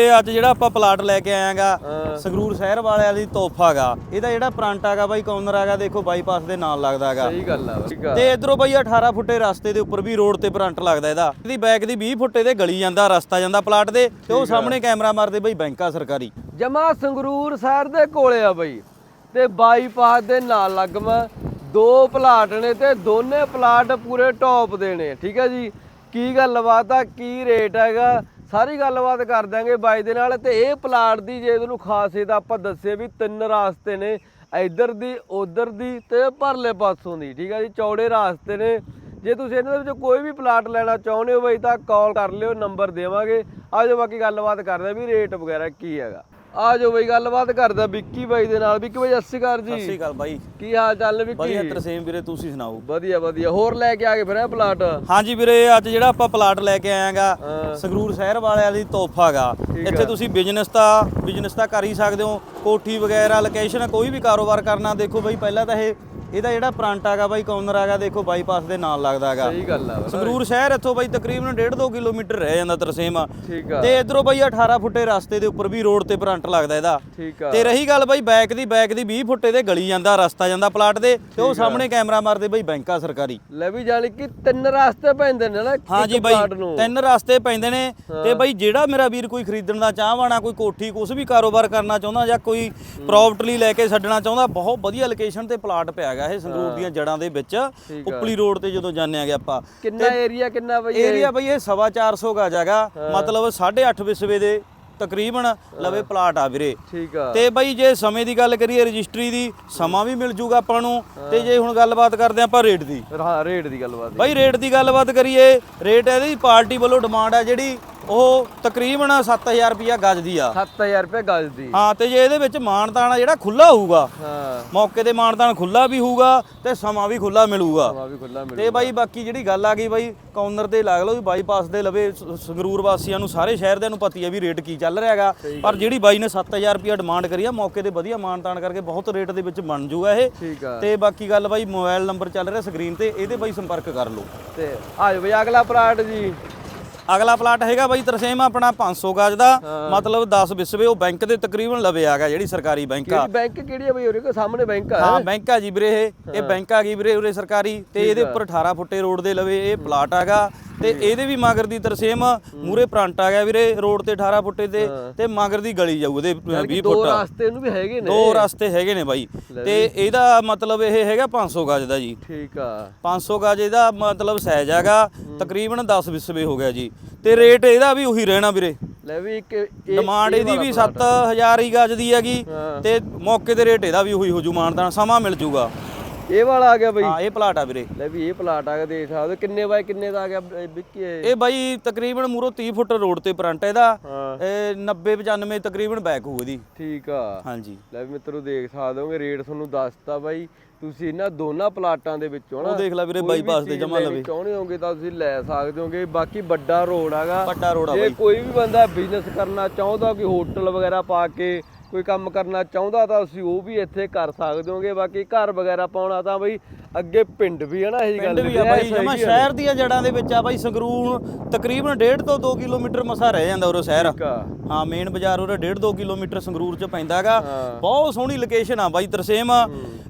ਇਹ ਅੱਜ ਜਿਹੜਾ ਆਪਾਂ ਪਲਾਟ ਲੈ ਕੇ ਆਇਆਗਾ। ਸੰਗਰੂਰ ਸ਼ਹਿਰ ਵਾਲਿਆਂ ਦੀ ਤੋਹਫਾਗਾ ਇਹਦਾ ਜਿਹੜਾ ਫਰੰਟ ਹੈਗਾ ਬਾਈ ਕਾਰਨਰ ਹੈਗਾ ਦੇਖੋ ਬਾਈਪਾਸ ਦੇ ਨਾਲ ਲੱਗਦਾਗਾ। ਸਹੀ ਗੱਲ ਆ ਤੇ ਇਧਰੋਂ ਬਾਈ 18 ਫੁੱਟੇ ਰਸਤੇ ਦੇ ਉੱਪਰ ਵੀ ਰੋਡ ਤੇ ਫਰੰਟ ਲੱਗਦਾ ਇਹਦਾ। ਇਹਦੀ ਬੈਕ ਦੀ 20 ਫੁੱਟੇ ਦੇ ਗਲੀ ਜਾਂਦਾ ਰਸਤਾ ਜਾਂਦਾ ਪਲਾਟ ਦੇ ਤੇ ਉਹ ਸਾਹਮਣੇ ਕੈਮਰਾ ਮਾਰਦੇ ਬਾਈ ਬੈਂਕਾ ਸਰਕਾਰੀ। ਜਮਾ ਸੰਗਰੂਰ ਸ਼ਹਿਰ ਦੇ ਕੋਲੇ ਆ ਬਈ। ਤੇ ਬਾਈਪਾਸ ਦੇ ਨਾਲ ਲੱਗਵਾ ਦੋ ਪਲਾਟ ਨੇ ਤੇ ਦੋਨੇ ਪਲਾਟ ਪੂਰੇ ਟੌਪ ਦੇ ਨੇ ਠੀਕ ਹੈ ਜੀ? ਕੀ ਗੱਲਬਾਤ ਆ? ਕੀ ਰੇਟ ਹੈਗਾ? ਸਾਰੀ ਗੱਲਬਾਤ ਕਰ ਦਾਂਗੇ ਬਾਈ ਦੇ ਨਾਲ ਤੇ ਇਹ ਪਲਾਟ ਦੀ ਜੇ ਤੁਹਾਨੂੰ ਖਾਸੀਅਤ ਆਪਾਂ ਦੱਸੇ ਵੀ ਤਿੰਨ ਰਾਸਤੇ ਨੇ, ਇੱਧਰ ਦੀ, ਉਧਰ ਦੀ ਤੇ ਪਰਲੇ ਪਾਸੋਂ ਦੀ, ਠੀਕ ਹੈ ਜੀ? ਚੌੜੇ ਰਾਸਤੇ ਨੇ। ਜੇ ਤੁਸੀਂ ਇਹਨਾਂ ਦੇ ਵਿੱਚੋਂ ਕੋਈ ਵੀ ਪਲਾਟ ਲੈਣਾ ਚਾਹੁੰਦੇ ਹੋ ਬਈ ਤਾਂ ਕਾਲ ਕਰ ਲਿਓ, ਨੰਬਰ ਦੇਵਾਂਗੇ। ਆਜੋ ਬਾਕੀ ਗੱਲਬਾਤ ਕਰਦੇ ਆ ਵੀ ਰੇਟ ਵਗੈਰਾ ਕੀ ਹੈਗਾ। ਆਜੋ ਬਈ ਗੱਲਬਾਤ ਕਰਦਾ ਵਿੱਕੀ ਬਾਈ ਦੇ ਨਾਲ। ਵਿੱਕੀ ਬਾਈ ਸਤਿ ਸ਼੍ਰੀ ਅਕਾਲ ਸਤਿ ਸ਼੍ਰੀ ਜੀ ਅਕਾਲ ਬਾਈ। ਕੀ ਹਾਲ ਚਾਲ ਵਿੱਕੀ? ਵਧੀਆ ਤਰਸੇਮ ਵੀਰੇ ਤੁਸੀਂ ਸੁਣਾਓ? ਵਧੀਆ ਵਧੀਆ। ਹੋਰ ਲੈ ਕੇ ਆ ਗਏ ਫਿਰ ਇਹ ਪਲਾਟ? ਹਾਂਜੀ ਵੀਰੇ ਅੱਜ ਜਿਹੜਾ ਆਪਾਂ ਪਲਾਟ ਲੈ ਕੇ ਆਇਆਗਾ। ਸੰਗਰੂਰ ਸ਼ਹਿਰ ਵਾਲਿਆਂ ਦੀ ਤੋਹਫਾਗਾ ਇੱਥੇ ਆ। ਤੁਸੀਂ ਬਿਜ਼ਨਸ ਦਾ ਬਿਜ਼ਨਸ ਤਾਂ ਕਰ ਹੀ ਸਕਦੇ ਹੋ। ਕੋਠੀ ਵਗੈਰਾ ਲੋਕੇਸ਼ਨ ਕੋਈ ਵੀ ਕਾਰੋਬਾਰ ਕਰਨਾ ਦੇਖੋ ਬਾਈ ਪਹਿਲਾਂ ਤਾਂ ਇਹ ਇਹਦਾ ਜਿਹੜਾ ਫਰੰਟ ਹੈਗਾ ਬਾਈ ਕਾਰਨਰ ਹੈਗਾ ਦੇਖੋ ਬਾਈਪਾਸ ਦੇ ਨਾਲ ਲੱਗਦਾ ਹੈਗਾ। ਸਹੀ ਗੱਲ ਆ। ਸੰਗਰੂਰ ਸ਼ਹਿਰ ਇੱਥੋਂ ਬਾਈ ਤਕਰੀਬਨ 1.5 ਕਿਲੋਮੀਟਰ ਰਹਿ ਜਾਂਦਾ ਤਰਸੇਮ ਠੀਕ ਆ। ਤੇ ਇਧਰੋਂ ਬਾਈ 18 ਫੁੱਟੇ ਰਸਤੇ ਦੇ ਉੱਪਰ ਵੀ ਰੋਡ ਤੇ ਫਰੰਟ ਲੱਗਦਾ ਇਹਦਾ। ਠੀਕ ਆ। ਤੇ ਰਹੀ ਗੱਲ ਬਾਈ ਬੈਕ ਦੀ ਬੈਕ ਦੀ 20 ਫੁੱਟੇ ਦੇ ਗਲੀ ਜਾਂਦਾ ਰਸਤਾ ਜਾਂਦਾ ਪਲਾਟ ਦੇ ਤੇ ਉਹ ਸਾਹਮਣੇ ਕੈਮਰਾ ਮਾਰਦੇ ਬਾਈ ਬੈਂਕਾ ਸਰਕਾਰੀ। ਲੈ ਵੀ ਜਾਣੀ ਕਿ ਤਿੰਨ ਰਾਸਤੇ ਪੈਂਦੇ ਨੇ ਨਾ ਹਾਂ ਜੀ ਬਾਈ ਤਿੰਨ ਰਸਤੇ ਪੈਂਦੇ ਨੇ। ਤੇ ਬਾਈ ਜਿਹੜਾ ਮੇਰਾ ਵੀਰ ਕੋਈ ਖਰੀਦਣ ਦਾ ਚਾਹਵਾਨਾ ਕੋਈ ਕੋਠੀ ਕੁਝ ਵੀ ਕਾਰੋਬਾਰ ਕਰਨਾ ਚਾਹੁੰਦਾ ਜਾਂ ਕੋਈ ਪ੍ਰਾਪਰਟੀ ਲੈ ਕੇ ਛੱਡਣਾ ਚਾਹੁੰਦਾ ਬਹੁਤ ਵਧੀਆ ਲੋਕੇਸ਼ਨ ਤੇ ਪਲਾਟ ਪਿਆ ਹੈਗਾ ਇਹ ਸੰਗਰੂਰ ਦੀਆਂ ਜੜਾਂ ਦੇ ਵਿੱਚ ਆ। ਉਪਲੀ ਰੋਡ ਤੇ ਜਦੋਂ ਜਾਂਦੇ ਆਗੇ ਆਪਾਂ। ਕਿੰਨਾ ਏਰੀਆ ਕਿੰਨਾ ਬਈ? ਏਰੀਆ ਬਈ ਇਹ ਸਵਾ 400 ਗਾ ਜਗ੍ਹਾ ਮਤਲਬ 8.5 ਵਿਸਵੇ ਦੇ ਤਕਰੀਬਨ ਲਵੇ ਪਲਾਟ ਆ ਵੀਰੇ। ਠੀਕ ਆ। ਤੇ ਬਈ ਜੇ ਸਮੇਂ ਦੀ ਗੱਲ ਕਰੀਏ ਰਜਿਸਟਰੀ ਦੀ ਸਮਾਂ ਵੀ ਮਿਲ ਜੂਗਾ ਆਪਾਂ ਨੂੰ। ਤੇ ਜੇ ਹੁਣ ਗੱਲਬਾਤ ਕਰਦੇ ਆਪਾਂ ਰੇਟ ਦੀ। ਹਾਂ ਰੇਟ ਦੀ ਗੱਲਬਾਤ ਬਈ ਰੇਟ ਦੀ ਗੱਲਬਾਤ ਕਰੀਏ ਰੇਟ ਇਹਦੀ ਪਾਰਟੀ ਵੱਲੋਂ ਡਿਮਾਂਡ ਹੈ ਜਿਹੜੀ ਉਹ ਤਕਰੀਬਨ 7000 ਰੁਪਿਆ ਗੱਜ ਦੀ ਆ। 7000 ਰੁਪਏ ਗਜ ਦੀ ਹਾਂ ਤੇ ਜੇ ਇਹਦੇ ਵਿੱਚ ਮਾਨਤਾਨ ਆ ਜਿਹੜਾ ਖੁੱਲਾ ਹੋਊਗਾ ਹਾਂ। ਮੌਕੇ ਤੇ ਮਾਨਤਾਨ ਖੁੱਲਾ ਵੀ ਹੋਊਗਾ ਤੇ ਸਮਾਂ ਵੀ ਖੁੱਲਾ ਮਿਲੂਗਾ। ਸਮਾਂ ਵੀ ਖੁੱਲਾ ਮਿਲ ਤੇ ਬਾਈ ਬਾਕੀ ਜਿਹੜੀ ਗੱਲ ਆ ਗਈ ਬਾਈ ਕਾਊਨਰ ਤੇ ਲੱਗ ਲਓ ਵੀ ਬਾਈਪਾਸ ਦੇ ਲਵੇ ਸੰਗਰੂਰ ਵਾਸੀਆਂ ਨੂੰ ਸਾਰੇ ਸ਼ਹਿਰ ਦੇ ਨੂੰ ਪਤੀ ਹੈ ਵੀ ਰੇਟ ਕੀ ਚੱਲ ਰਿਹਾ ਹੈਗਾ ਪਰ ਜਿਹੜੀ ਬਾਈ ਨੇ 7000 ਰੁਪਿਆ ਡਿਮਾਂਡ ਕਰੀ ਆ ਮੌਕੇ ਤੇ ਵਧੀਆ ਮਾਨਤਾਨ ਕਰਕੇ ਬਹੁਤ ਰੇਟ ਦੇ ਵਿੱਚ ਬਣ ਜੂਗਾ ਇਹ। ਤੇ ਬਾਕੀ ਗੱਲ ਬਾਈ ਮੋਬਾਈਲ ਨੰਬਰ ਚੱਲ ਰਿਹਾ ਸਕਰੀਨ ਤੇ ਇਹਦੇ ਬਾਈ ਸੰਪਰਕ ਕਰ ਲਓ। ਤੇ ਆਜੋ ਬਈ ਅਗਲਾ ਪਲਾਟ ਜੀ। ਅਗਲਾ ਪਲਾਟ ਹੈਗਾ ਬਾਈ ਤਰਸੇਮ ਆਪਣਾ 500 ਗਜ ਦਾ। ਮਤਲਬ 10 ਵਿਸਵੇ ਉਹ ਬੈਂਕ ਦੇ ਤਕਰੀਬਨ ਲਵੇ ਆਗਾ ਜਿਹੜੀ ਸਰਕਾਰੀ ਬੈਂਕ ਆ। ਕਿਹੜੀ ਬੈਂਕ ਕਿਹੜੀ ਆ ਬਈ ਉਰੇ? ਕੋ ਸਾਹਮਣੇ ਬੈਂਕ ਆ। ਹਾਂ ਬੈਂਕ ਆ ਜੀ ਵੀਰੇ ਇਹ। ਇਹ ਬੈਂਕ ਆ ਗਈ ਵੀਰੇ ਉਰੇ ਸਰਕਾਰੀ। ਤੇ ਇਹਦੇ ਉੱਪਰ 18 ਫੁੱਟੇ ਰੋਡ ਦੇ ਲਵੇ ਇਹ ਪਲਾਟ ਹੈਗਾ ਤੇ ਇਹਦੇ ਵੀ ਮਗਰ ਦੀ ਤਰਸੇਮ ਮੂਰੇ ਫਰੰਟ ਆ ਗਿਆ ਵੀਰੇ ਰੋਡ ਤੇ 18 ਫੁੱਟੇ ਤੇ ਤੇ ਮਗਰ ਦੀ ਗਲੀ ਜਾਊ ਇਹਦੇ 20 ਦੋ ਫੁੱਟ। ਰਾਸਤੇ ਨੂੰ ਵੀ ਹੈਗੇ ਨੇ। ਦੋ ਰਸਤੇ ਹੈਗੇ ਨੇ ਬਾਈ। ਤੇ ਇਹਦਾ ਮਤਲਬ ਇਹ ਹੈਗਾ 500 ਗਜ ਦਾ ਜੀ। ਠੀਕ ਆ। 500 ਗਜ ਇਹਦਾ ਮਤਲਬ ਸਾਈਜ਼ ਹੈਗਾ ਤਕਰੀਬਨ 10 ਵਿਸਵੇ ਹੋ ਗਿਆ ਜੀ। ਤੇ ਰੇਟ ਇਹਦਾ ਵੀ ਉਹੀ ਰਹਿਣਾ ਵੀਰੇ। ਲੈ ਵੀ ਇੱਕ ਡਿਮਾਂਡ ਇਹ ਇਹਦੀ ਵੀ ਪਲਾਟ ਆ। 7000 ਹੀ ਗਜ ਦੀ ਹੈਗੀ। ਤੇ ਮੌਕੇ ਤੇ ਰੇਟ ਇਹਦਾ ਵੀ ਉਹੀ ਹੋ ਜੂ ਮਾਨਦਾਨ ਸਮਾਂ ਮਿਲ ਜੂਗਾ। ਇਹ ਵਾਲਾ ਆ ਗਿਆ ਬਈ। ਹਾਂ ਇਹ ਪਲਾਟ ਆ ਵੀਰੇ। ਲੈ ਵੀ ਇਹ ਪਲਾਟ ਆ ਗਿਆ ਦੇਖ ਸਕਦੇ। ਕਿੰਨੇ ਬਾਈ ਕਿੰਨੇ ਦਾ ਆ ਗਿਆ ਵਿੱਕੀ ਇਹ? ਬਾਈ ਤਕਰੀਬਨ ਮੂਰੋ 30 ਫੁੱਟ ਰੋਡ ਤੇ ਫਰੰਟ ਇਹਦਾ। ਇਹ 90 95 ਤਕਰੀਬਨ ਬੈਕ ਹੋਊ ਇਹਦੀ। ਠੀਕ ਆ। ਹਾਂਜੀ। ਲੈ ਵੀ ਮਿੱਤਰੋ ਦੇਖ ਸਕਦੇ ਹੋਗੇ ਰੇਟ ਤੁਹਾਨੂੰ ਦੱਸਤਾ ਬਾਈ। ਤੁਸੀਂ ਇਹਨਾਂ ਦੋਨਾਂ ਪਲਾਟਾਂ ਦੇ ਵਿੱਚੋਂ ਨਾ ਉਹ ਦੇਖ ਲੈ ਵੀਰੇ ਬਾਈਪਾਸ ਦੇ ਜਮਾਂ ਲਵੇ। ਚਾਹੁੰਦੇ ਹੋਗੇ ਤਾਂ ਤੁਸੀਂ ਲੈ ਸਕਦੇ ਹੋਗੇ। ਬਾਕੀ ਵੱਡਾ ਰੋਡ ਹੈਗਾ। ਵੱਡਾ road ਆ ਜੇ ਬਾਈ। ਕੋਈ ਵੀ ਬੰਦਾ ਬਿਜ਼ਨਸ ਕਰਨਾ ਚਾਹੁੰਦਾ ਕੋਈ ਹੋਟਲ ਵਗੈਰਾ ਪਾ ਕੇ ਕੋਈ ਕੰਮ ਕਰਨਾ ਚਾਹੁੰਦਾ ਤਾਂ ਤੁਸੀਂ ਉਹ ਵੀ ਇੱਥੇ ਕਰ ਸਕਦੇ ਹੋਗੇ। ਬਾਕੀ ਘਰ ਵਗੈਰਾ ਪਾਉਣਾ ਤਾਂ ਬਈ ਅੱਗੇ ਪਿੰਡ ਵੀ ਹੈ ਨਾ ਇਹ ਗੱਲ ਵੀ ਆ ਬਾਈ ਜਮਾ ਸ਼ਹਿਰ ਦੀਆਂ ਜੜਾਂ ਦੇ ਵਿੱਚ ਆ ਬਾਈ ਸੰਗਰੂਰ ਤਕਰੀਬਨ 1.5 ਤੋਂ 2 ਕਿਲੋਮੀਟਰ ਮਸਾ ਰਹਿ ਜਾਂਦਾ ਉਰੋ ਸ਼ਹਿਰ। ਹਾਂ ਮੇਨ ਬਾਜ਼ਾਰ ਉਰੇ 1.5 2 ਕਿਲੋਮੀਟਰ ਸੰਗਰੂਰ ਚ ਪੈਂਦਾ ਹੈਗਾ ਹਾਂ। ਬਹੁਤ ਸੋਹਣੀ ਲੋਕੇਸ਼ਨ ਆ ਬਾਈ ਤਰਸੇਮ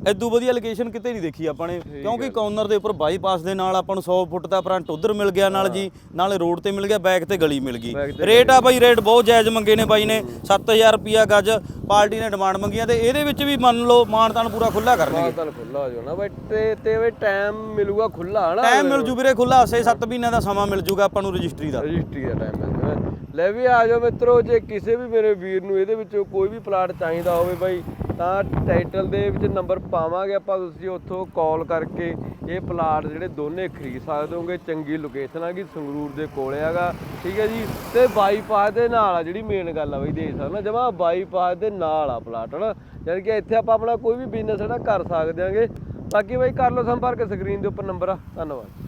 ਐਦੂ ਵਧੀਆ ਲੋਕੇਸ਼ਨ ਕਿਤੇ ਨਹੀਂ ਦੇਖੀ ਆਪਾਂ ਨੇ। ਕਿਉਂਕਿ ਕਾਰਨਰ ਦੇ ਉੱਪਰ ਬਾਈਪਾਸ ਦੇ ਨਾਲ ਆਪਾਂ ਨੂੰ 100 ਫੁੱਟ ਦਾ ਫਰੰਟ ਉਧਰ ਮਿਲ ਗਿਆ ਨਾਲ ਜੀ ਨਾਲੇ ਰੋਡ ਤੇ ਮਿਲ ਗਿਆ ਬੈਕ ਤੇ ਗਲੀ ਮਿਲ ਗਈ। ਰੇਟ ਆ ਬਾਈ ਰੇਟ ਬਹੁਤ ਜਾਇਜ਼ ਮੰਗੇ ਨੇ ਬਾਈ ਨੇ। 7000 ਰੁਪਿਆ ਗੱਜ ਪਾਰਟੀ ਨੇ ਡਿਮਾਂਡ ਮੰਗੀਆਂ ਤੇ ਇਹਦੇ ਵਿੱਚ ਵੀ ਮੰਨ ਲਓ ਮਾਨਤਾਨ ਪੂਰਾ ਖੁੱਲਾ ਕਰਨਗੇ। ਮਾਤਲ ਖੁੱਲਾ ਹੋ ਜਾਣਾ ਬਈ ਤੇ ਤੇ ਬਈ ਟਾਈਮ ਮਿਲੂਗਾ ਖੁੱਲਾ ਹਨਾ? ਟਾਈਮ ਮਿਲ ਜੂ ਵੀਰੇ ਖੁੱਲਾ 6-7 ਮਹੀਨਿਆਂ ਦਾ ਸਮਾਂ ਮਿਲ ਜੂਗਾ ਆਪਾਂ ਨੂੰ ਰਜਿਸਟਰੀ ਦਾ। ਰਜਿਸਟਰੀ ਦਾ ਟਾਈਮ ਮਿਲਦਾ ਹੈ। ਲੈ ਵੀ ਆ ਜਾਓ ਮਿੱਤਰੋ ਜੇ ਕਿਸੇ ਵੀ ਮੇਰੇ ਵੀਰ ਨੂੰ ਇਹਦੇ ਵਿੱਚੋਂ ਕੋਈ ਵੀ ਪਲਾਟ ਚਾਹੀਦਾ ਹੋਵੇ ਬਾਈ ਤਾਂ ਟਾਈਟਲ ਦੇ ਵਿੱਚ ਨੰਬਰ ਪਾਵਾਂਗੇ ਆਪਾਂ ਤੁਸੀਂ ਉੱਥੋਂ ਕਾਲ ਕਰਕੇ। ਇਹ ਪਲਾਟ ਜਿਹੜੇ ਦੋਨੇ ਖਰੀਦ ਸਕਦੇ ਹੋਗੇ, ਚੰਗੀ ਲੋਕੇਸ਼ਨ ਆ ਕਿ ਸੰਗਰੂਰ ਦੇ ਕੋਲੇ ਹੈਗਾ, ਠੀਕ ਹੈ ਜੀ। ਤੇ ਬਾਈਪਾਸ ਦੇ ਨਾਲ ਆ ਜਿਹੜੀ ਮੇਨ ਗੱਲ ਆ ਬਈ, ਦੇਖ ਸਕਦੇ ਨਾ, ਜਮਾ ਬਾਈਪਾਸ ਦੇ ਨਾਲ ਆ ਪਲਾਟ, ਹਨਾ। ਯਾਨੀ ਕਿ ਇੱਥੇ ਆਪਾਂ ਆਪਣਾ ਕੋਈ ਵੀ ਬਿਜ਼ਨਸ ਜਿਹੜਾ ਕਰ ਸਕਦੇ ਆਂਗੇ। ਬਾਕੀ ਬਾਈ, ਕਰ ਲਓ ਸੰਪਰਕ ਸਕਰੀਨ ਦੇ ਉੱਪਰ ਨੰਬਰ ਆ। ਧੰਨਵਾਦ।